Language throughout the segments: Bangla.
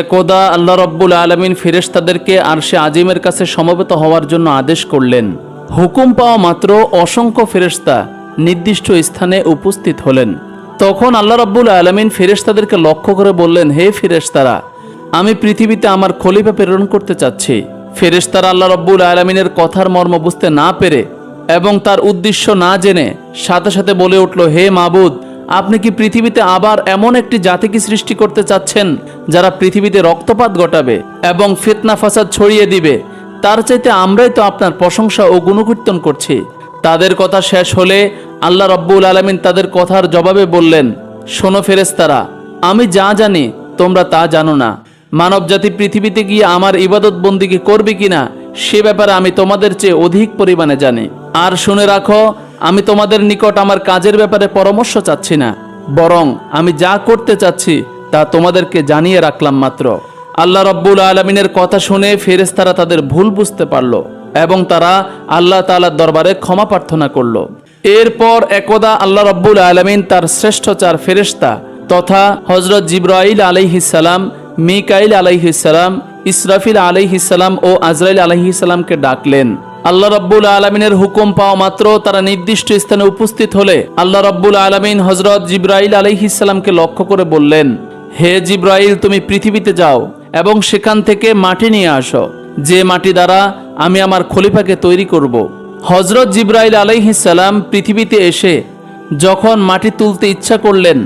একদা আল্লাহ রব্বুল আলমিন ফেরেশতাদেরকে আরশে আজিমের কাছে সমবেত হওয়ার জন্য আদেশ করলেন। হুকুম পাওয়া মাত্র অসংখ্য ফেরেশতা নির্দিষ্ট স্থানে উপস্থিত হলেন। তখন আল্লাহ রব্বুল আলমিন ফেরেশতাদেরকে লক্ষ্য করে বললেন, হে ফেরেশতারা, আমি পৃথিবীতে আমার খলিফা প্রেরণ করতে চাচ্ছি। ফেরেশতারা আল্লাহ রব্বুল আলমিনের কথার মর্ম বুঝতে না পেরে এবং তার উদ্দেশ্য না জেনে সাথে সাথে বলে উঠল, হে মাবুদ আপনি কি পৃথিবীতে আবার এমন একটি জাতিকে সৃষ্টি করতে চাচ্ছেন, যারা পৃথিবীতে রক্তপাত ঘটাবে এবং ফিতনা ফাসাদ ছড়িয়ে দিবে? তার চাইতে আমরাই তো আপনার প্রশংসা ও গুণকীর্তন করছি। তাদের কথা শেষ হলে আল্লাহ রব্বুল আলমিন তাদের কথার জবাবে বললেন, শোনো ফেরেস্তারা আমি যা জানি, তোমরা তা জানো না। মানব জাতি পৃথিবীতে গিয়ে আমার ইবাদত বন্দিকে করবে কিনা, সে ব্যাপারে আমি তোমাদের চেয়ে অধিক পরিমাণে জানি। আর শুনে রাখো আমি তোমাদের নিকট আমার কাজের ব্যাপারে পরামর্শ চাচ্ছি না, বরং আমি যা করতে চাচ্ছি তা তোমাদেরকে জানিয়ে রাখলাম মাত্র। আল্লাহ রব্বুল আলমিনের কথা শুনে ফেরেস্তারা তাদের ভুল বুঝতে পারল এবং তারা আল্লাহ তাআলার দরবারে ক্ষমা প্রার্থনা করল। এরপর একদা আল্লাহ রব্বুল আলমিন তার শ্রেষ্ঠ চার ফেরেস্তা তথা হজরত জিব্রাইল আলাইহিসালাম মিকাইল আলাইহিসালাম ইসরাফিল আলাইহিসালাম ও আজরাইল আলাইহিসালামকে ডাকলেন। আল্লাহ রব্বুল আলমিনের হুকুম পাওয়া মাত্র তারা নির্দিষ্ট স্থানে উপস্থিত হলে আল্লাহ রব্বুল আলমিন হজরত জিব্রাইল আলাইহিসালামকে লক্ষ্য করে বললেন, হে জিব্রাইল, তুমি পৃথিবীতে যাও এবং সেখান থেকে মাটি নিয়ে আসো যে মাটি দ্বারা আমি আমার খলিফাকে তৈরি করব। হজরত জিব্রাইল আলাইহিসাল্লাম পৃথিবীতে এসে যখন মাটি তুলতে ইচ্ছা করলেন,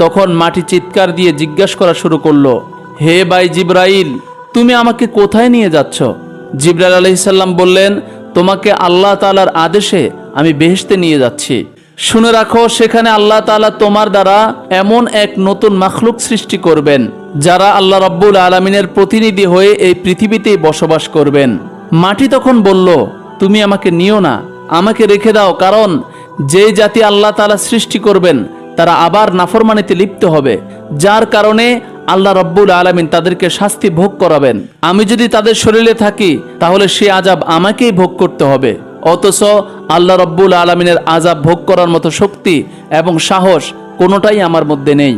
তখন মাটি চিৎকার দিয়ে জিজ্ঞাসা করা শুরু করল, হে ভাই জিব্রাইল, তুমি আমাকে কোথায় নিয়ে যাচ্ছ জিব্রাইল আলাইসাল্লাম বললেন তোমাকে আল্লাহ তালার আদেশে আমি বেহেশতে নিয়ে যাচ্ছি। শুনে রাখো, সেখানে আল্লাহ তাআলা তোমার দ্বারা এমন এক নতুন মাখলুক সৃষ্টি করবেন, যারা আল্লাহ রব্বুল আলমিনের প্রতিনিধি হয়ে এই পৃথিবীতেই বসবাস করবেন। মাটি তখন বলল, তুমি আমাকে নিও না, আমাকে রেখে দাও, কারণ যে জাতি আল্লাহ তাআলা সৃষ্টি করবেন, তারা আবার নাফরমানিতে লিপ্ত হবে, যার কারণে আল্লাহ রব্বুল আলমিন তাদেরকে শাস্তি ভোগ করাবেন। আমি যদি তাদের শরীরে থাকি, তাহলে সে আজাব আমাকেই ভোগ করতে হবে। অথচ আল্লাহ রব্বুল আলমিনের আজাব ভোগ করার মতো শক্তি এবং সাহস কোনোটাই আমার মধ্যে নেই।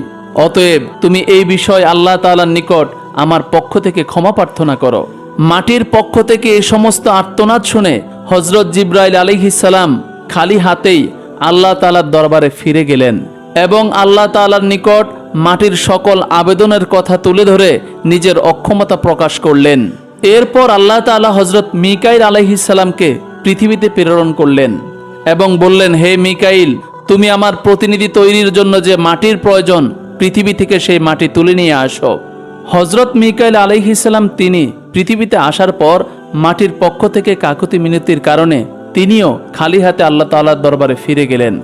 অতএব তুমি এই বিষয় আল্লাহ তাআলার নিকট আমার পক্ষ থেকে ক্ষমা প্রার্থনা করো। মাটির পক্ষ থেকে এই সমস্ত আর্তনাদ শুনে হজরত জিব্রাইল আলিহিসাল্লাম খালি হাতেই আল্লাহ তাআলার দরবারে ফিরে গেলেন এবং আল্লাহ তাআলার নিকট মাটির সকল আবেদনের কথা তুলে ধরে নিজের অক্ষমতা প্রকাশ করলেন। এরপর আল্লাহ তাআলা হজরত মিকাইল আলাইহিসাল্লামকে পৃথিবীতে প্রেরণ করলেন এবং বললেন, হে মিকাইল, তুমি আমার প্রতিনিধি তৈরির জন্য যে মাটির প্রয়োজন, পৃথিবী থেকে সেই মাটি তুলে নিয়ে আসো। হজরত মিকাইল আলাইহিসাল্লাম তিনি পৃথিবীতে আসার পর মাটির পক্ষ থেকে কাকুতি মিনতির কারণে তিনিও খালি হাতে আল্লাহ তাআলার দরবারে ফিরে গেলেন।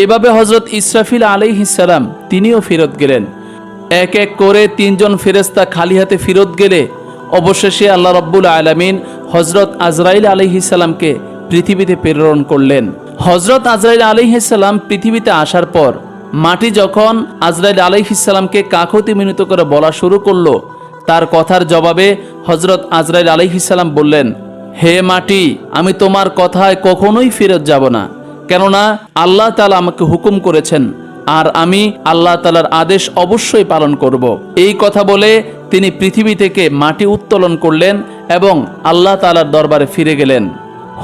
এভাবে হজরত ইসরাফিল আলাইহিসাল্লাম তিনিও ফেরত গেলেন। এক এক করে তিনজন ফেরেস্তা খালি হাতে ফেরত গেলে অবশেষে আল্লাহ রব্বুল আলমিন হজরত আজরাইল আলিহিসাল্লামকে পৃথিবীতে প্রেরণ করলেন। হজরত আজরাইল আলিহিসাল্লাম পৃথিবীতে আসার পর মাটি যখন আজরাইল আলিহিসাল্লামকে কাকতি মিনিত করে বলা শুরু করল, তার কথার জবাবে হজরত আজরাইল আলিহিসাল্লাম বললেন, হে মাটি, আমি তোমার কথায় কখনোই ফেরত যাব না। কেননা আল্লাহ তালা আমাকে হুকুম করেছেন, আর আমি আল্লাহ তালার আদেশ অবশ্যই পালন করব। এই কথা বলে তিনি পৃথিবী থেকে মাটি উত্তোলন করলেন এবং আল্লাহ তালার দরবারে ফিরে গেলেন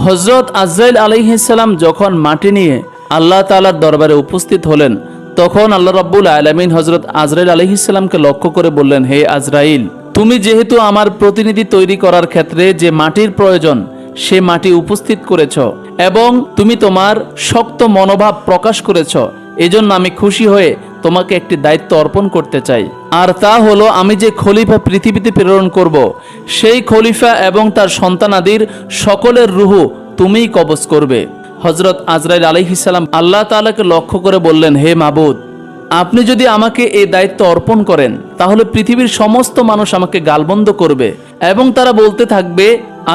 হজরত আজরাইল আলহিসাল্লাম যখন মাটি নিয়ে আল্লাহ তালার দরবারে উপস্থিত হলেন, তখন আল্লাহ রব্বুল আলমিন হজরত আজরাইল আলহিসাল্লামকে লক্ষ্য করে বললেন, হে আজরাইল, তুমি যেহেতু আমার প্রতিনিধি তৈরি করার ক্ষেত্রে যে মাটির প্রয়োজন সে মাটি উপস্থিত করেছ এবং তুমি তোমার শক্ত মনোভাব প্রকাশ করেছ। এজন্য আমি খুশি হয়ে তোমাকে একটি দায়িত্ব অর্পণ করতে চাই। আর তা হলো আমি যে খলিফা পৃথিবীতে প্রেরণ করব, সেই খলিফা এবং তার সন্তানাদির সকলের রুহু তুমিই কবজ করবে। হজরত আজরাইল আলহিসাল্লাম আল্লাহ তাআলাকে লক্ষ্য করে বললেন, হে মাবুদ, আপনি যদি আমাকে এই দায়িত্ব অর্পণ করেন, তাহলে পৃথিবীর সমস্ত মানুষ আমাকে গালবন্ধ করবে এবং তারা বলতে থাকবে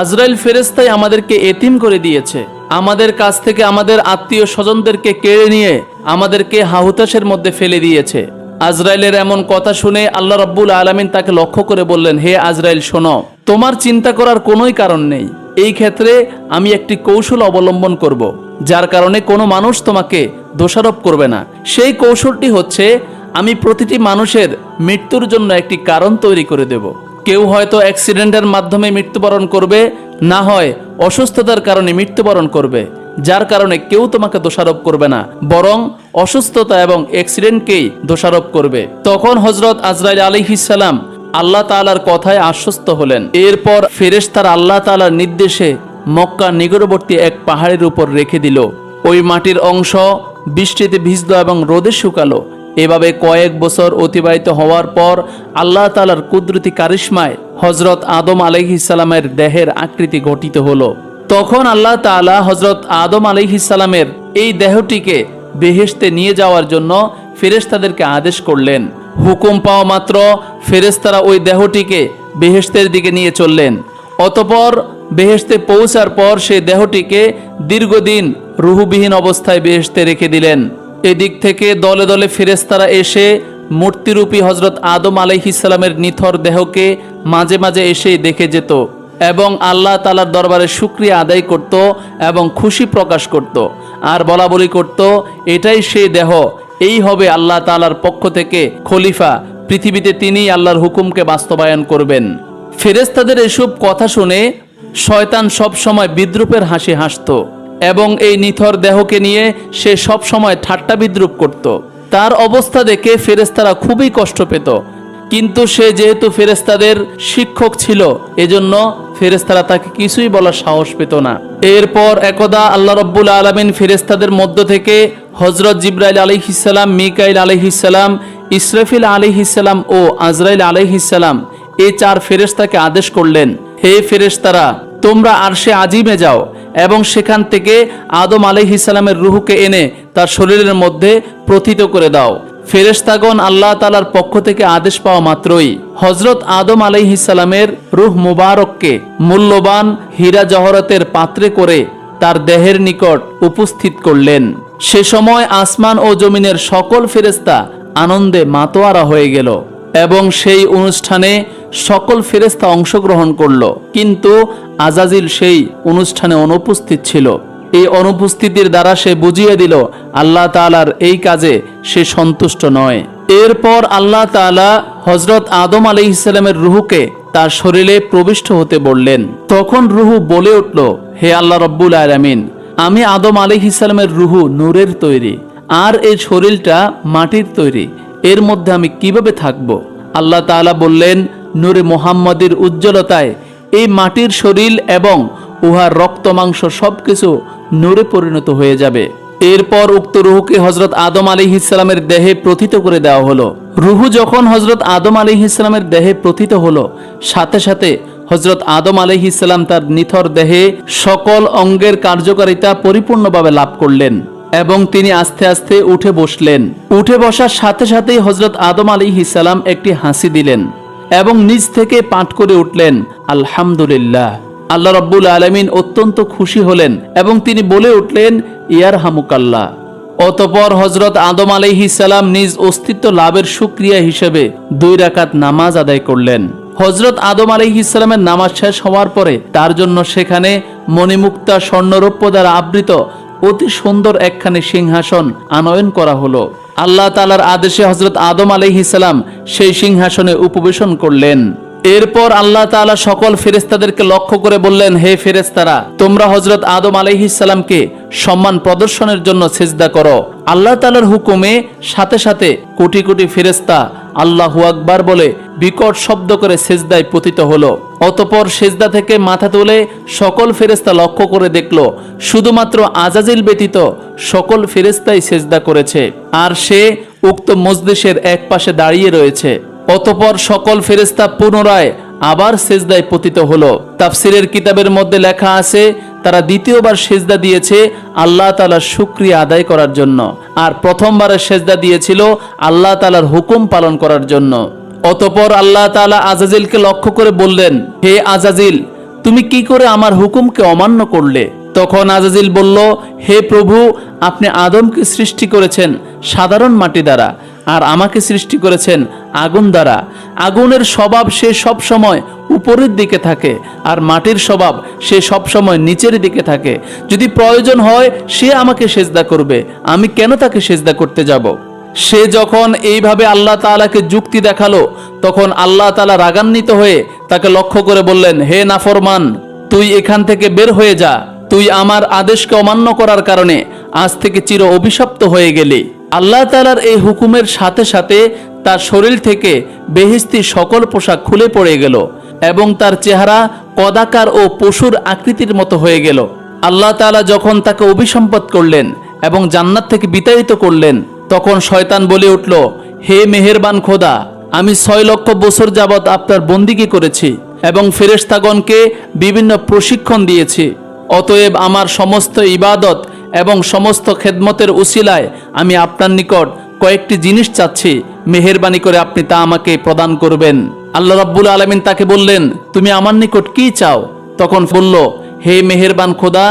আজরাইল ফেরেস্তাই আমাদেরকে এতিম করে দিয়েছে। আমাদের কাছ থেকে আমাদের আত্মীয় স্বজনদেরকে কেড়ে নিয়ে আমাদেরকে হাহুতাশের মধ্যে ফেলে দিয়েছে। আজরাইলের এমন কথা শুনে আল্লাহ রব্বুল আলমিন তাকে লক্ষ্য করে বললেন, হে আজরাইল, শোনো, তোমার চিন্তা করার কোনোই কারণ নেই। এই ক্ষেত্রে আমি একটি কৌশল অবলম্বন করব। যার কারণে কোনো মানুষ তোমাকে দোষারোপ করবে না। সেই কৌশলটি হচ্ছে, আমি প্রতিটি মানুষের মৃত্যুর জন্য একটি কারণ তৈরি করে দেব। কেউ হয়তো অ্যাক্সিডেন্টের মাধ্যমে মৃত্যুবরণ করবে, না হয় অসুস্থতার কারণে মৃত্যুবরণ করবে, যার কারণে কেউ তোমাকে দোষারোপ করবে না, বরং অসুস্থতা এবং অ্যাক্সিডেন্টকেই দোষারোপ করবে। তখন হজরত আজরাইল আলিহিসাল্লাম আল্লাহ তাআলার কথায় আশ্বস্ত হলেন। এরপর ফেরেশতার আল্লাহ তাআলার নির্দেশে মক্কা নিকটবর্তী এক পাহাড়ের উপর রেখে দিল। ওই মাটির অংশ বৃষ্টিতে ভিজল এবং রোদে শুকালো। এভাবে কয়েক বছর অতিবাহিত হওয়ার পর আল্লাহ তালার কুদরতি কারিশ্মায় হজরত আদম আলহিসাল্লামের দেহের আকৃতি গঠিত হলো। তখন আল্লাহ তাআলা হজরত আদম আলহিসাল্লামের এই দেহটিকে বেহেশতে নিয়ে যাওয়ার জন্য ফেরেশতাদেরকে আদেশ করলেন। হুকুম পাওয়া মাত্র ফেরেশতারা ওই দেহটিকে বেহেশতের দিকে নিয়ে চললেন। অতপর বেহেশতে পৌঁছার পর সেই দেহটিকে দীর্ঘদিন রুহুবিহীন অবস্থায় বেহেশতে রেখে দিলেন। এদিক থেকে দলে দলে ফেরেশতারা এসে মূর্তিরূপী হজরত আদম আলাইহিসালামের নিথর দেহকে মাঝে মাঝে এসেই দেখে যেত এবং আল্লাহ তালার দরবারে শুক্রিয়া আদায় করত এবং খুশি প্রকাশ করত। আর বলা বলি করত, এটাই সেই দেহ, এই হবে আল্লাহ তালার পক্ষ থেকে খলিফা, পৃথিবীতে তিনিই আল্লাহর হুকুমকে বাস্তবায়ন করবেন। ফেরেস্তাদের এসব কথা শুনে শয়তান সব সময় বিদ্রুপের হাসি হাসত। এবং এই নিথর দেহকে নিয়ে সে সব সময় ঠাট্টা বিদ্রুপ করত। তার অবস্থা দেখে ফেরেস্তারা খুবই কষ্ট পেত। কিন্তু সে যেহেতু ফেরেস্তাদের শিক্ষক ছিল, এজন্য ফেরেস্তারা তাকে কিছুই বলার সাহস পেত না। এরপর একদা আল্লাহ রব্বুল আলমিন ফেরেস্তাদের মধ্য থেকে হজরত জিব্রাইল আলিহিসাল্লাম মিকাইল আলিহিসাল্লাম ইসরাফিল আলিহিসাল্লাম ও আজরাইল আলিহিসাল্লাম এই চার ফেরেস্তাকে আদেশ করলেন, হে ফেরেস্তারা তোমরা আরশে আজিমে যাও এবং সেখান থেকে আদম আলাইহিসালামের রুহুকে এনে তার শরীরের মধ্যে প্রথিত করে দাও। ফেরেশতাগণ আল্লাহ তালার পক্ষ থেকে আদেশ পাওয়া মাত্রই হজরত আদম আলাইহিসালামের রুহ মুবারককে মূল্যবান হীরা জহরতের পাত্রে করে তার দেহের নিকট উপস্থিত করলেন। সে সময় আসমান ও জমিনের সকল ফেরেস্তা আনন্দে মাতোয়ারা হয়ে গেল। এবং সেই অনুষ্ঠানে সকল ফেরেস্তা অংশগ্রহণ করল। কিন্তু আজাজিল সেই অনুষ্ঠানে অনুপস্থিত ছিল। এই অনুপস্থিতির দ্বারা সে বুঝিয়ে দিল, আল্লাহ তাআলার এই কাজে সে সন্তুষ্ট নয়। এরপর আল্লাহ তাআলা হজরত আদম আলী ইসলামের রুহুকে তার শরীরে প্রবিষ্ট হতে বললেন। তখন রুহু বলে উঠল, হে আল্লাহ রব্বুল আলামিন, আমি আদম আলী ইসলামের রুহু নূরের তৈরি, আর এই শরীরটা মাটির তৈরি এর মধ্যে আমি কীভাবে থাকব? আল্লাহ তাআলা বললেন, নূরে মোহাম্মদের উজ্জ্বলতায় এই মাটির শরীর এবং উহার রক্ত, মাংস সবকিছু নূরে পরিণত হয়ে যাবে। এরপর উক্ত রুহুকে হজরত আদম আলী ইসলামের দেহে প্রথিত করে দেওয়া হলো। রুহু যখন হজরত আদম আলী ইসলামের দেহে প্রথিত হলো, সাথে সাথে হজরত আদম আলী ইসলাম তার নিথর দেহে সকল অঙ্গের কার্যকারিতা পরিপূর্ণভাবে লাভ করলেন। এবং তিনি আস্তে আস্তে উঠে বসলেন। উঠে বসার সাথে সাথেই হজরত আদম আলী ইসালাম একটি হাসি দিলেন এবং নিজ থেকে পাঠ করে উঠলেন, আলহামদুলিল্লাহ। আল্লাহ রব্বুল আলমিন অত্যন্ত খুশি হলেন এবং তিনি বলে উঠলেন ইয়ার হামুকাল্লাহ অতপর হজরত আদম আলাইহিসাল্লাম নিজ অস্তিত্ব লাভের সুক্রিয়া হিসেবে দুই রাকাত নামাজ আদায় করলেন। হজরত আদম আলাইহিসাল্লামের নামাজ শেষ হওয়ার পরে তার জন্য সেখানে মণিমুক্তা স্বর্ণরৌপ্য দ্বারা আবৃত অতি সুন্দর একখানি সিংহাসন আনয়ন করা হলো। আল্লাহ তালার আদেশে হজরত আদম আলাইহিসাল্লাম সেই সিংহাসনে উপবেশন করলেন। এরপর আল্লাহ তাআলা সকল ফেরেস্তাদেরকে লক্ষ্য করে বললেন, হে ফেরেস্তারা তোমরা হজরত আদম আলাইহিসাল্লামকে সম্মান প্রদর্শনের জন্য সেজদা করো। আল্লাহ তাআলার হুকুমে সাথে সাথে কোটি কোটি ফেরেস্তা আল্লাহু আকবার বলে বিকট শব্দ করে সেজদায় পতিত হলো। অতপর সেজদা থেকে মাথা তুলে সকল ফেরেস্তা লক্ষ্য করে দেখল, শুধুমাত্র আজাজিল ব্যতীত সকল ফেরেস্তাই সেজদা করেছে। আর সে উক্ত মজলিসের এক পাশে দাঁড়িয়ে রয়েছে। অতপর সকল ফেরেস্তা পুনরায় আবার সেজদায় পতিত হলো। তাফসিরের কিতাবের মধ্যে লেখা আছে, তারা দ্বিতীয়বার সেজদা দিয়েছে আল্লাহ তালার শুক্রিয়া আদায় করার জন্য। আর প্রথমবারের সেজদা দিয়েছিল আল্লাহ তালার হুকুম পালন করার জন্য। অতপর আল্লাহ তালা আজাজিলকে লক্ষ্য করে বললেন, হে আজাজিল, তুমি কি করে আমার হুকুমকে অমান্য করলে? তখন আজাজিল বলল, হে প্রভু, আপনি আদমকে সৃষ্টি করেছেন সাধারণ মাটি দ্বারা, আর আমাকে সৃষ্টি করেছেন আগুন দ্বারা। আগুনের স্বভাব সে সব সময় উপরের দিকে থাকে, আর মাটির স্বভাব সে সব সময় নিচের দিকে থাকে। যদি প্রয়োজন হয়, সে আমাকে সেজদা করবে। আমি কেন তাকে সেজদা করতে যাব? সে যখন এইভাবে আল্লাহ তাআলাকে যুক্তি দেখাল, তখন আল্লাহ তাআলা রাগান্বিত হয়ে তাকে লক্ষ্য করে বললেন, হে নাফরমান, তুই এখান থেকে বের হয়ে যা। তুই আমার আদেশকে অমান্য করার কারণে আজ থেকে চির অভিশপ্ত হয়ে গেলি। আল্লাহ তাআলার এই হুকুমের সাথে সাথে তার শরীর থেকে বেহিস্তি সকল পোশাক খুলে পড়ে গেল এবং তার চেহারা কদাকার ও পশুর আকৃতির মতো হয়ে গেল। আল্লাহ তাআলা যখন তাকে অভিসম্পদ করলেন এবং জান্নাত থেকে বিতাড়িত করলেন তখন শয়তান বলে উঠল, হে মেহেরবান খোদা, আমি ছয় লক্ষ বছর যাবৎ আপনার বন্দিগি করেছি এবং ফেরেশতাগণকে বিভিন্ন প্রশিক্ষণ দিয়েছি। অতএব আমার সমস্ত ইবাদত এবং সমস্ত খেদমতের উসিলায় আমি আপনার নিকট কয়েকটি জিনিস চাচ্ছি। মেহেরবানি করে আপনি তা আমাকে প্রদান করবেন। আল্লাহ রাব্বুল আলমিন তাকে বললেন, তুমি আমার নিকট কি চাও? তখন বলল, হে মেহেরবান খোদা,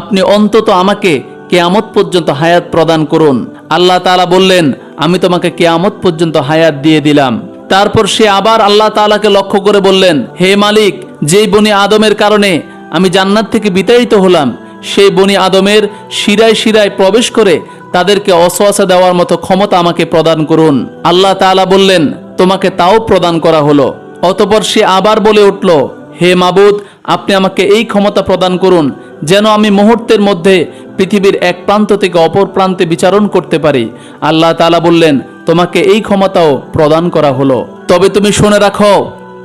আপনি অন্তত আমাকে কেয়ামত পর্যন্ত হায়াত প্রদান করুন। আল্লাহ তাআলা বললেন, আমি তোমাকে কেয়ামত পর্যন্ত হায়াত দিয়ে দিলাম। তারপর সে আবার আল্লাহ তাআলাকে লক্ষ্য করে বললেন, হে মালিক, যেই বনি আদমের কারণে আমি জান্নাত থেকে বিতাড়িত হলাম, সেই বনি আদমের শিরায় শিরায় প্রবেশ করে তাদেরকে অসোয়াশা দেওয়ার মতো ক্ষমতা আমাকে প্রদান করুন। আল্লাহ তাআলা বললেন, তোমাকে তাও প্রদান করা হলো। অতপর সে আবার বলে উঠল হে মাবুদ, আপনি আমাকে এই ক্ষমতা প্রদান করুন যেন আমি মুহূর্তের মধ্যে পৃথিবীর এক প্রান্ত থেকে অপর প্রান্তে বিচারণ করতে পারি। আল্লাহ তাআলা বললেন, তোমাকে এই ক্ষমতাও প্রদান করা হলো। তবে তুমি শুনে রাখো,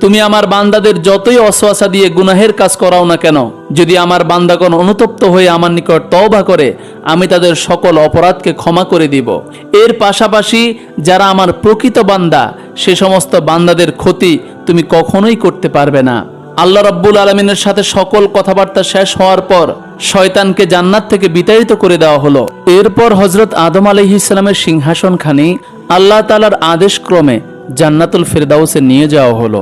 তুমি আমার বান্দাদের যতই অসোয়াশা দিয়ে গুনাহের কাজ করাও না কেন, যদি আমার বান্দাগণ অনুতপ্ত হয়ে আমার নিকট তওবা করে, আমি তাদের সকল অপরাধকে ক্ষমা করে দিব। এর পাশাপাশি যারা আমার প্রকৃত বান্দা, সে সমস্ত বান্দাদের ক্ষতি তুমি কখনোই করতে পারবে না। আল্লাহ রাব্বুল আলমিনের সাথে সকল কথাবার্তা শেষ হওয়ার পর শয়তানকে জান্নাত থেকে বিতাড়িত করে দেওয়া হলো। এরপর হজরত আদম আলহিসামের সিংহাসনখানি আল্লাহ তালার আদেশ ক্রমে জান্নাতুল ফেরদাউসে নিয়ে যাওয়া হলো।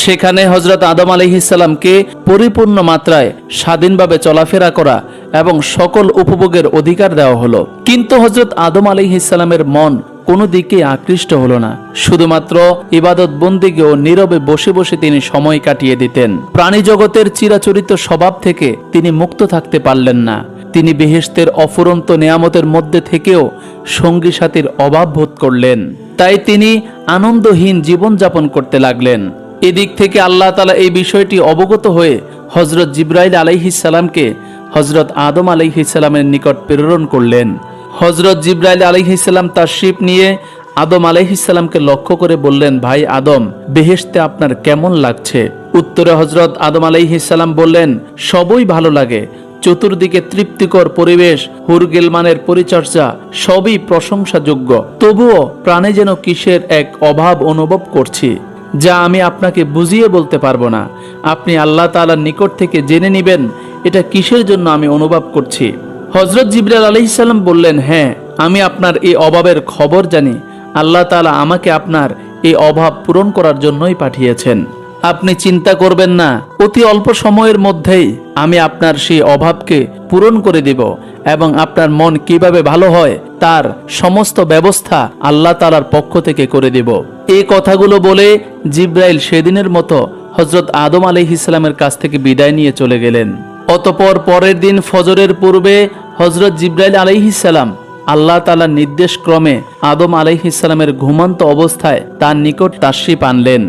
সেখানে হজরত আদম আলহিসাল্লামকে পরিপূর্ণ মাত্রায় স্বাধীনভাবে চলাফেরা করা এবং সকল উপভোগের অধিকার দেওয়া হলো। কিন্তু হজরত আদম আলহিসাল্লামের মন কোনো দিকে আকৃষ্ট হলো না। শুধুমাত্র ইবাদত বন্দিকে ও নীরবে বসে বসে তিনি সময় কাটিয়ে দিতেন। প্রাণী জগতের চিরাচরিত স্বভাব থেকে তিনি মুক্ত থাকতে পারলেন না। তিনি বেহেশতের অফুরন্ত নেয়ামতের মধ্যে থেকেও সঙ্গী সাথীর অভাব বোধ করলেন। তাই তিনি আনন্দহীন জীবনযাপন করতে লাগলেন। এদিক থেকে আল্লাহ তালা এই বিষয়টি অবগত হয়ে হজরত জিব্রাইল আলাইহিসালামকে হজরত আদম আলাইহিসালামের নিকট প্রেরণ করলেন। হজরত জিব্রাইল আলাইহিসাল্লাম তার শিপ নিয়ে আদম আলাইহিসাল্লামকে লক্ষ্য করে বললেন, ভাই আদম, বেহেশতে আপনার কেমন লাগছে? উত্তরে হজরত আদম আলাইহিসাল্লাম বললেন, সবই ভালো লাগে। চতুর্দিকে তৃপ্তিকর পরিবেশ হুরগেলমানের পরিচর্যা, সবই প্রশংসাযোগ্য। তবুও প্রাণে যেন কিসের এক অভাব অনুভব করছি, যা আমি আপনাকে বুঝিয়ে বলতে পারব না। আপনি আল্লাহ তাআলার নিকট থেকে জেনে নেবেন, এটা কিসের জন্য আমি অনুভব করছি? হজরত জিবরাল আলহিসাল্লাম বললেন হ্যাঁ আমি আপনার এই অভাবের খবর জানি। আল্লাহ তাআলা আমাকে আপনার এই অভাব পূরণ করার জন্যই পাঠিয়েছেন। আপনি চিন্তা করবেন না, অতি অল্প সময়ের মধ্যেই আমি আপনার সেই অভাবকে পূরণ করে দিব এবং আপনার মন কীভাবে ভালো হয় তার সমস্ত ব্যবস্থা আল্লাহ তালার পক্ষ থেকে করে দেব। এই কথাগুলো বলে জিব্রাইল সেদিনের মতো হজরত আদম আলি ইসলামের কাছ থেকে বিদায় নিয়ে চলে গেলেন। অতপর পরের দিন ফজরের পূর্বে হজরত জিব্রাইল আলাইহিসাল্লাম আল্লাহ তালার নির্দেশ ক্রমে আদম আলাইহিসাল্লামের ঘুমন্ত অবস্থায় তার নিকট তাশরিফ আনলেন।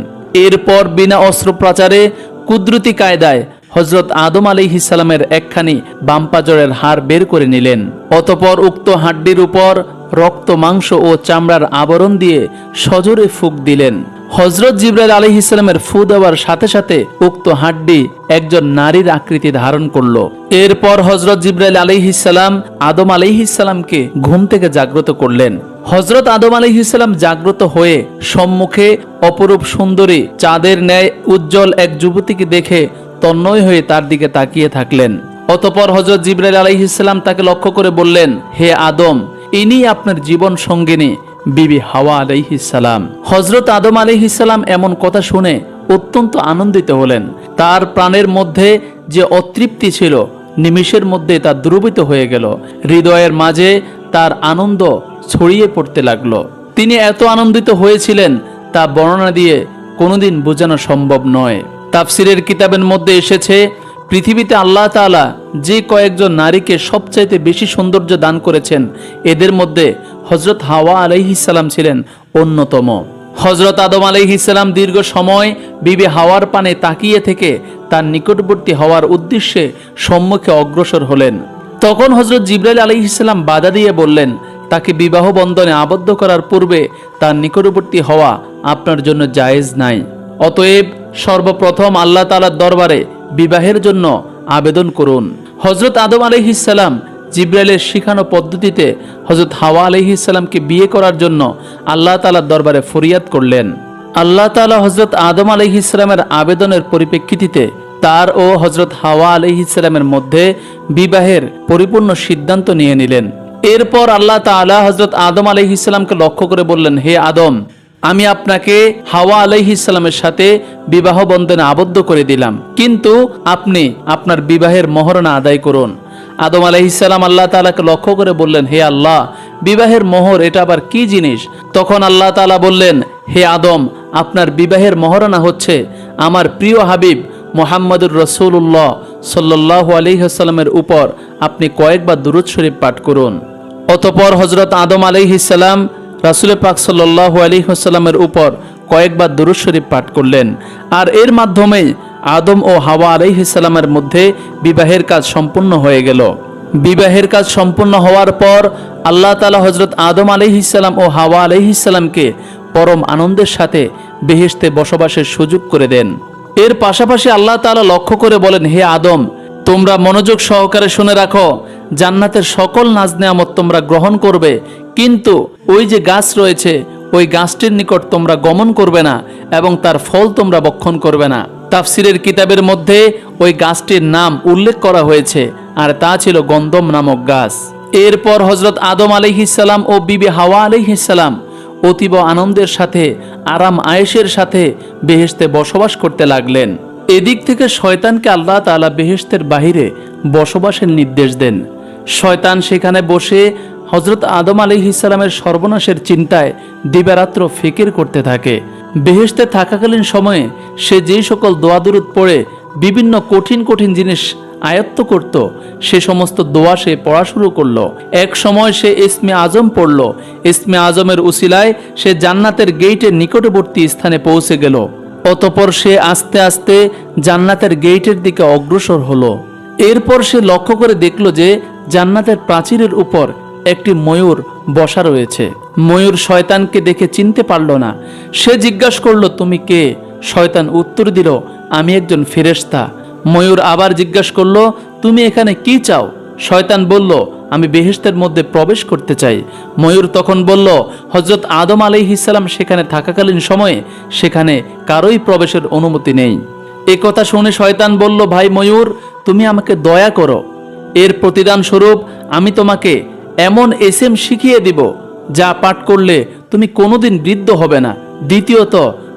এরপর বিনা অস্ত্র প্রচারে কুদরতি কায়দায় হজরত আদম আলিহিসাল্লামের একখানি বাম্পাজরের হাড় বের করে নিলেন। অতপর উক্ত হাড্ডির উপর রক্ত, মাংস ও চামড়ার আবরণ দিয়ে সজোরে ফুক দিলেন। হজরত জিব্রাইল আলহ ইসলামের ফু দেওয়ার সাথে সাথে উক্ত হাড্ডি একজন নারীর আকৃতি ধারণ করল। এরপর হজরত জিব্রাইল আলহ ইসলাম আদম আলহ ইসলামকে ঘুম থেকে জাগ্রত করলেন। হজরত আদম আলহ ইসলাম জাগ্রত হয়ে সম্মুখে অপরূপ সুন্দরী চাঁদের ন্যায় উজ্জ্বল এক যুবতীকে দেখে তন্ময় হয়ে তার দিকে তাকিয়ে থাকলেন। অতপর হজরত জিব্রাইল আলহিসাল্লাম তাকে লক্ষ্য করে বললেন, হে আদম, ইনি আপনার জীবন সঙ্গিনী, বিবি হাওয়া আলাইহিসাল্লাম হজরত আদম আলাইহিসাল্লাম এমন কথা শুনে অত্যন্ত আনন্দিত হলেন। তার প্রাণের মধ্যে যে অতৃপ্তি ছিল, নিমিষের মধ্যে তা দ্রুবিত হয়ে গেল। হৃদয়ের মাঝে তার আনন্দ ছড়িয়ে পড়তে লাগল। তিনি এত আনন্দিত হয়েছিলেন, তা বর্ণনা দিয়ে কোনোদিন বোঝানো সম্ভব নয়। তাফসিরের কিতাবের মধ্যে এসেছে, পৃথিবীতে আল্লাহ তাআলা যে কয়েকজন নারীকে সবচাইতে বেশি সৌন্দর্য দান করেছেন, এদের মধ্যে হজরত হাওয়া আলাইহিসাল্লাম ছিলেন অন্যতম। হজরত আদম আলাইহিসাল্লাম দীর্ঘ সময় বিবে হাওয়ার পানে তাকিয়ে থেকে তার নিকটবর্তী হওয়ার উদ্দেশ্যে সম্মুখে অগ্রসর হলেন। তখন হজরত জিব্রাইল আলাইহিসাল্লাম বাধা দিয়ে বললেন, তাকে বিবাহ বন্ধনে আবদ্ধ করার পূর্বে তার নিকটবর্তী হওয়া আপনার জন্য জায়েজ নাই। অতএব সর্বপ্রথম আল্লাহ তালার দরবারে বিবাহের জন্য আবেদন করুন। হজরত আদম আলহিসাল্লাম জিব্রাইলের শিখানো পদ্ধতিতে হজরত হাওয়া আলহিসাল্লামকে বিয়ে করার জন্য আল্লাহ তালার দরবারে ফরিয়াদ করলেন। আল্লাহ তালা হজরত আদম আলহিসাল্লামের আবেদনের পরিপ্রেক্ষিতে তার ও হজরত হাওয়া আলহিসাল্লামের মধ্যে বিবাহের পরিপূর্ণ সিদ্ধান্ত নিয়ে নিলেন। এরপর আল্লাহ তাআলা হজরত আদম আলহিসাল্লামকে লক্ষ্য করে বললেন, হে আদম আমি আপনাকে হাওয়া আলাইহিসাল্লামের সাথে বিবাহ বন্ধনে আবদ্ধ করে দিলাম। কিন্তু আপনি আপনার বিবাহের মহরণা আদায় করুন। আদম আলাইহিসাল্লাম আল্লাহ তাআলাকে লক্ষ্য করে বললেন, হে আল্লাহ, বিবাহের মোহর এটা আবার কি জিনিস? তখন আল্লাহ তাআলা বললেন, হে আদম, আপনার বিবাহের মহরণা হচ্ছে আমার প্রিয় হাবিব মোহাম্মদুর রসুল্লাহ সাল্লাহ আলহিহাস্লামের উপর আপনি কয়েকবার দুরুদ শরীফ পাঠ করুন। অতপর হজরত আদম আলিহিসাল্লাম রাসুল পাক সাল্লাহ আলিহাস্লামের উপর কয়েকবার দুরুদ শরীফ পাঠ করলেন। আর এর মাধ্যমে আদম ও হাওয়া আলাইহিসাল্লামের মধ্যে বিবাহের কাজ সম্পূর্ণ হয়ে গেল। বিবাহের কাজ সম্পূর্ণ হওয়ার পর আল্লাহ তালা হজরত আদম আলিহিসাল্লাম ও হাওয়া আলাইহিসাল্লামকে পরম আনন্দের সাথে বেহেশতে বসবাসের সুযোগ করে দেন। এর পাশাপাশি আল্লাহ তাআলা লক্ষ্য করে বলেন, হে আদম, তোমরা মনোযোগ সহকারে শুনে রাখো, জান্নাতের সকল নাজ নেয়ামত তোমরা গ্রহণ করবে কিন্তু ওই যে গাছ রয়েছে, ওই গাছটির নিকট তোমরা গমন করবে না এবং তার ফল তোমরা বক্ষণ করবে না। তাফসিরের কিতাবের মধ্যে ওই গাছটির নাম উল্লেখ করা হয়েছে, আর তা ছিল গন্ধম নামক গাছ। এরপর হজরত আদম আলহিসাল্লাম ও বিবি হাওয়া আলহিসাল্লাম অতীব আনন্দের সাথে, আরাম আয়েশের সাথে বেহেশতে বসবাস করতে লাগলেন। এদিক থেকে শয়তানকে আল্লাহ তাআলা বেহেশতের বাহিরে বসবাসের নির্দেশ দেন। শয়তান সেখানে বসে হজরত আদম আলিহিসাল্লামের সর্বনাশের চিন্তায় দিবারাত্র ফিকির করতে থাকে। বেহেস্তে থাকাকালীন সময়ে সে যে সকল দোয়াদুরুদ পড়ে, বিভিন্ন কঠিন কঠিন জিনিস আয়ত্ত করত, সে সমস্ত দোয়া সে পড়া শুরু করল। এক সময় সে ইসমে আজম পড়ল। ইসমে আজমের উসিলায় সে জান্নাতের গেইটের নিকটবর্তী স্থানে পৌঁছে গেল। অতপর সে আস্তে আস্তে জান্নাতের গেইটের দিকে অগ্রসর হলো। এরপর সে লক্ষ্য করে দেখল যে জান্নাতের প্রাচীরের উপর একটি ময়ূর বসা রয়েছে। ময়ূর শয়তানকে দেখে চিনতে পারল না। সে জিজ্ঞাসা করল, তুমি কে? শয়তান উত্তর দিল, আমি একজন ফেরেশতা। ময়ূর আবার জিজ্ঞাসা করল, তুমি এখানে কি চাও? শয়তান বলল, আমি বেহেশতের মধ্যে প্রবেশ করতে চাই। ময়ূর তখন বলল হজরত আদম আলাইহিসাল্লাম সেখানে থাকাকালীন সময়ে সেখানে কারোই প্রবেশের অনুমতি নেই। এ কথা শুনে শয়তান বলল, ভাই ময়ূর, তুমি আমাকে দয়া করো। এর প্রতিদান স্বরূপ আমি তোমাকে এমন এসএম শিখিয়ে দিব, যা পাঠ করলে তুমি কোনোদিন বৃদ্ধ হবে না। দ্বিতীয়ত,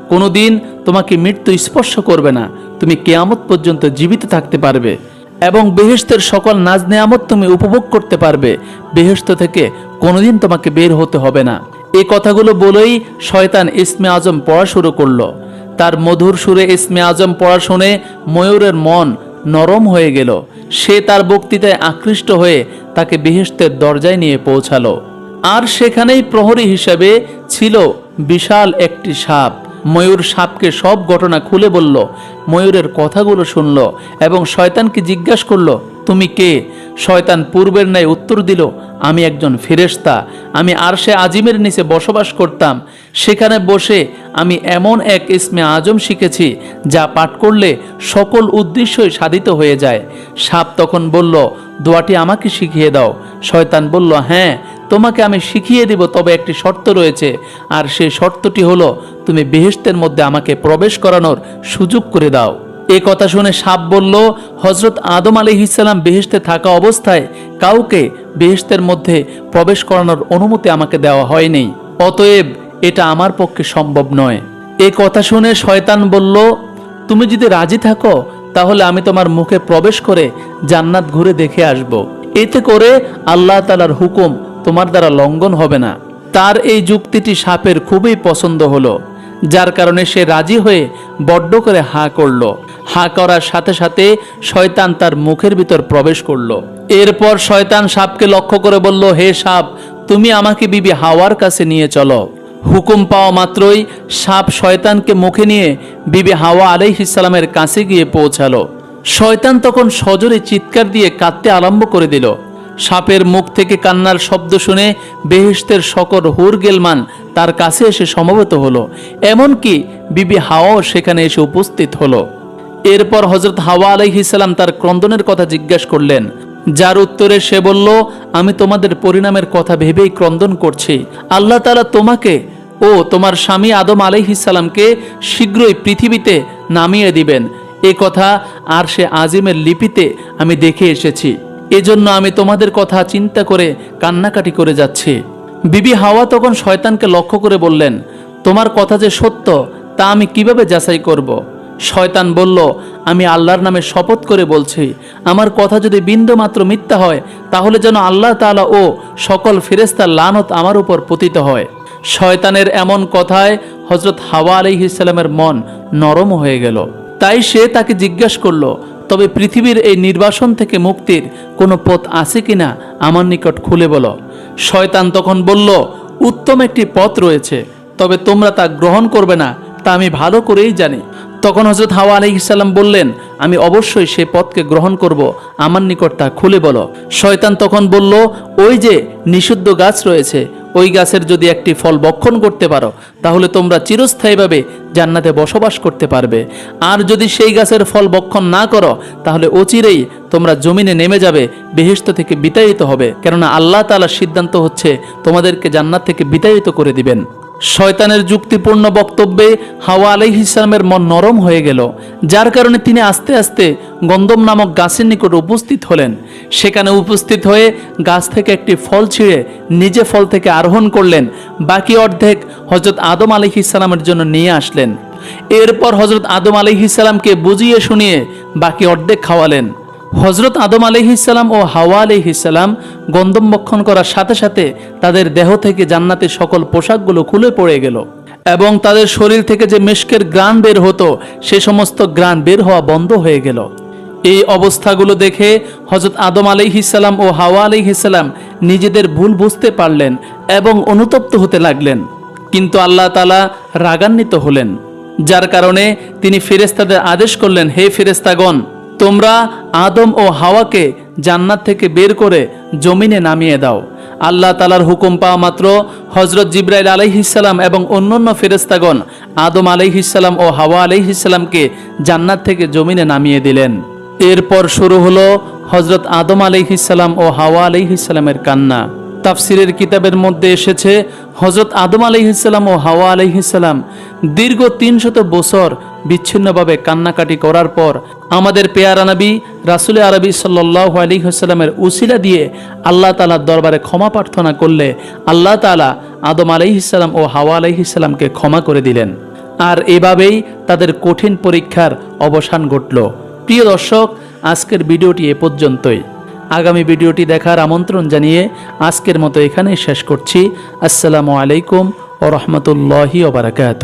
কোনোদিন তোমাকে মৃত্যু স্পর্শ করবে না। তুমি কেয়ামত পর্যন্ত জীবিত থাকতে পারবে এবং বেহেস্তের সকল নাজ নেয়ামত তুমি উপভোগ করতে পারবে। বেহেস্ত থেকে কোনোদিন তোমাকে বের হতে হবে না। এ কথাগুলো বলেই শয়তান ইসমে আজম পড়া শুরু করল। তার মধুর সুরে ইসমে আজম পড়া শুনে ময়ূরের মন নরম হয়ে গেল। সে তার বক্তৃতায় আকৃষ্ট হয়ে তাকে বিহেস্তের দরজায় নিয়ে পৌঁছালো। আর সেখানেই প্রহরী হিসাবে ছিল বিশাল একটি সাপ। ময়ূর সাপকে সব ঘটনা খুলে বলল, ময়ূরের কথাগুলো শুনল এবং শয়তানকে জিজ্ঞাসা করল তুমি কে? শয়তান পূর্বের ন্যায় উত্তর দিল, আমি একজন ফেরেশতা। আমি আরশে আজিমের নিচে বসবাস করতাম। সেখানে বসে আমি এমন এক ইসমে আজম শিখেছি, যা পাঠ করলে সকল উদ্দেশ্যই সাধিত হয়ে যায়। সাপ তখন বলল, দোয়াটি আমাকে শিখিয়ে দাও। শয়তান বলল হ্যাঁ তোমাকে আমি শিখিয়ে দিব, তবে একটি শর্ত রয়েছে। আর সেই শর্তটি হলো, তুমি বেহেস্তের মধ্যে আমাকে প্রবেশ করানোর সুযোগ করে দাও। এ কথা শুনে সাপ বলল হজরত আদম আলী ইসালাম বেহেশতে থাকা অবস্থায় কাউকে বেহেশতের মধ্যে প্রবেশ করানোর অনুমতি আমাকে দেওয়া হয়নি। অতএব এটা আমার পক্ষে সম্ভব নয়। এ কথা শুনে শয়তান বলল, তুমি যদি রাজি থাকো, তাহলে আমি তোমার মুখে প্রবেশ করে জান্নাত ঘুরে দেখে আসব। এতে করে আল্লাহ তালার হুকুম তোমার দ্বারা লঙ্ঘন হবে না। তার এই যুক্তিটি সাপের খুবই পছন্দ হলো। যার কারণে সে রাজি হয়ে বড্ড করে হা করল। হা করার সাথে সাথে শয়তান তার মুখের ভিতর প্রবেশ করল। এরপর শয়তান সাপকে লক্ষ্য করে বলল, হে সাপ, তুমি আমাকে বিবি হাওয়ার কাছে নিয়ে চলো। হুকুম পাওয়া মাত্রই সাপ শয়তানকে মুখে নিয়ে বিবি হাওয়া আলাইহিসালামের কাছে গিয়ে পৌঁছালো। শয়তান তখন সজোরে চিৎকার দিয়ে কাঁদতে আরম্ভ করে দিল। সাপের মুখ থেকে কান্নার শব্দ শুনে বেহেশতের শকর হুর গেলমান তার কাছে এসে সমবেত হলো। এমনকি বিবি হাওয়াও সেখানে এসে উপস্থিত হলো। এরপর হজরত হাওয়া আলাইহিসাল্লাম তার ক্রন্দনের কথা জিজ্ঞাসা করলেন, যার উত্তরে সে বলল, আমি তোমাদের পরিণামের কথা ভেবেই ক্রন্দন করছি। আল্লাহ তালা তোমাকে ও তোমার স্বামী আদম আলাইহিসাল্লামকে শীঘ্রই পৃথিবীতে নামিয়ে দিবেন। এ কথা আর সে আজিমের লিপিতে আমি দেখে এসেছি। এজন্য আমি তোমাদের কথা চিন্তা করে কান্নাকাটি করে যাচ্ছি। বিবি হাওয়া তখন শয়তানকে লক্ষ্য করে বললেন, তোমার কথা যে সত্য, তা আমি কীভাবে যাচাই করব। শয়তান বলল, আমি আল্লাহর নামে শপথ করে বলছি, আমার কথা যদি বিন্দু মাত্র মিথ্যা হয়, তাহলে যেন আল্লাহ তাআলা ও সকল ফেরেস্তার লানত আমার উপর পতিত হয়। শয়তানের এমন কথায় হজরত হাওয়া আলাইহিসাল্লামের মন নরম হয়ে গেল। তাই সে তাকে জিজ্ঞাসা করল তবে পৃথিবীর এই নির্বাসন থেকে মুক্তির কোনো পথ আছে কিনা আমার নিকট খুলে বলো। শয়তান তখন বলল, উত্তম একটি পথ রয়েছে, তবে তোমরা তা গ্রহণ করবে না, তা আমি ভালো করেই জানি। তখন হজরত হাওয়া আলাইসাল্লাম বললেন, আমি অবশ্যই সে পথকে গ্রহণ করব, আমার নিকট তা খুলে বলো। শয়তান তখন বলল, ওই যে নিষিদ্ধ গাছ রয়েছে ওই গাছের যদি একটি ফল বক্ষণ করতে পারো, তাহলে তোমরা চিরস্থায়ীভাবে জান্নাতে বসবাস করতে পারবে। আর যদি সেই গাছের ফল বক্ষণ না করো, তাহলে অচিরেই তোমরা জমিনে নেমে যাবে বেহেস্ত থেকে বিতাড়িত হবে। কেননা আল্লাহ তালার সিদ্ধান্ত হচ্ছে, তোমাদেরকে জান্নাত থেকে বিতাড়িত করে দিবেন। শয়তানের যুক্তিপূর্ণ বক্তব্যে হাওয়া আলাইহিসালামের মন নরম হয়ে গেল, যার কারণে তিনি আস্তে আস্তে গন্দম নামক গাছের নিকট উপস্থিত হলেন। সেখানে উপস্থিত হয়ে গাছ থেকে একটি ফল ছিঁড়ে নিজে ফল থেকে আরোহণ করলেন। বাকি অর্ধেক হজরত আদম আলাইহিসালামের জন্য নিয়ে আসলেন। এরপর হজরত আদম আলাইহিসালামকে বুঝিয়ে শুনিয়ে বাকি অর্ধেক খাওয়ালেন। হজরত আদম আলহিসাল্লাম ও হাওয়া আলহিসাল্লাম গন্ধম বক্ষণ করার সাথে সাথে তাদের দেহ থেকে জান্নাতের সকল পোশাকগুলো খুলে পড়ে গেল এবং তাদের শরীর থেকে যে মেশকের গ্রাণ বের হতো, সে সমস্ত গ্রান বের হওয়া বন্ধ হয়ে গেল। এই অবস্থাগুলো দেখে হজরত আদম আলিহিসাল্লাম ও হাওয়া আলিহিসাল্লাম নিজেদের ভুল বুঝতে পারলেন এবং অনুতপ্ত হতে লাগলেন। কিন্তু আল্লাহ তালা রাগান্বিত হলেন। যার কারণে তিনি ফেরেস্তাদের আদেশ করলেন, হে ফেরেস্তাগণ তোমরা আদম ও হাওয়াকে জান্নাত থেকে বের করে জমিনে নামিয়ে দাও। আল্লাহ তালার হুকুম পাওয়া মাত্র হজরত জিব্রাইল আলাইহিসাল্লাম এবং অন্যান্য ফেরেস্তাগণ আদম আলাইহিসাল্লাম ও হাওয়া আলাইহিসাল্লামকে জান্নাত থেকে জমিনে নামিয়ে দিলেন। এরপর শুরু হলো হজরত আদম আলাইহিসাল্লাম ও হাওয়া আলাইহিসাল্লামের কান্না। তাফসিরের কিতাবের মধ্যে এসেছে হজরত আদম আলহিসাল্লাম ও হাওয়া আলহিসাল্লাম দীর্ঘ তিনশত বছর বিচ্ছিন্নভাবে কান্নাকাটি করার পর আমাদের পেয়ারা নবী রাসুল আরবি সাল্লাহ আলিহাস্লামের উসিলা দিয়ে আল্লাহ তালার দরবারে ক্ষমা প্রার্থনা করলে আল্লাহ তালা আদম আলহিসাল্লাম ও হাওয়া আলহিসাল্লামকে ক্ষমা করে দিলেন। আর এভাবেই তাদের কঠিন পরীক্ষার অবসান ঘটল। প্রিয় দর্শক, আজকের ভিডিওটি এ পর্যন্তই। আগামী ভিডিওটি দেখার আমন্ত্রণ জানিয়ে আজকের মতো এখানেই শেষ করছি। আসসালামু আলাইকুম ও রহমতুল্লাহি ওবরাকাত